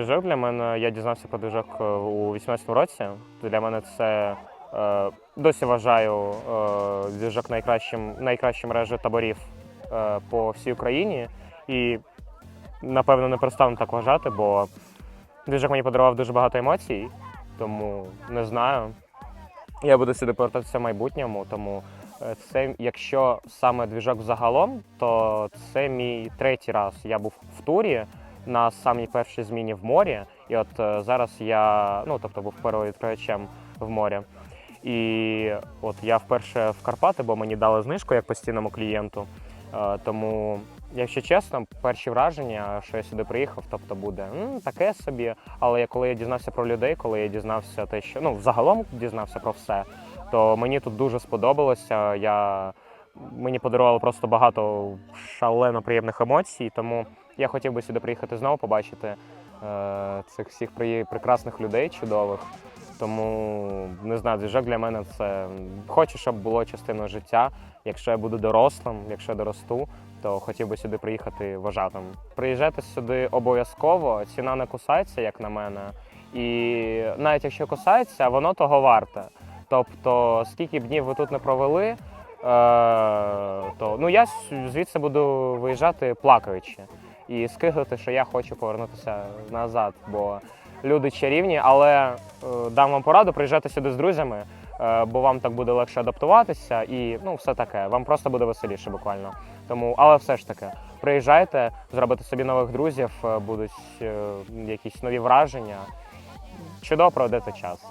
двіжок для мене, я дізнався про двіжок е, у 18-му році. Для мене це е, досі вважаю е, двіжок найкращим, найкращим мережею таборів е, по всій Україні. І напевно не перестану так вважати, бо двіжок мені подарував дуже багато емоцій, тому не знаю. Я буду сюди повертатися в майбутньому, тому е, це, якщо саме двіжок загалом, то це мій третій раз. Я був в турі на самій першій зміні в морі. І от е, зараз я, ну тобто був першим в морі. І от я вперше в Карпати, бо мені дали знижку як постійному клієнту. Е, Тому, якщо чесно, перші враження, що я сюди приїхав, тобто буде «М, таке собі. Але коли я дізнався про людей, коли я дізнався те, що ну загалом дізнався про все, то мені тут дуже сподобалося. Я мені подарували просто багато шалено приємних емоцій. Тому я хотів би сюди приїхати знову, побачити е, цих всіх прекрасних людей, чудових. Тому не знаю, двіжок для мене це хочу, щоб було частиною життя. Якщо я буду дорослим, якщо я доросту, то хотів би сюди приїхати вважатим. Приїжджати сюди обов'язково, ціна не кусається, як на мене. І навіть якщо кусається, воно того варте. Тобто, скільки б днів ви тут не провели, е, то ну я звідси буду виїжджати плакаючи і скигати, що я хочу повернутися назад. Бо люди чарівні, але е, дам вам пораду приїжджати сюди з друзями, е, бо вам так буде легше адаптуватися і ну все таке. Вам просто буде веселіше буквально. Тому, але все ж таки, приїжджайте, зробите собі нових друзів, е, будуть якісь нові враження. Чудово проведете час.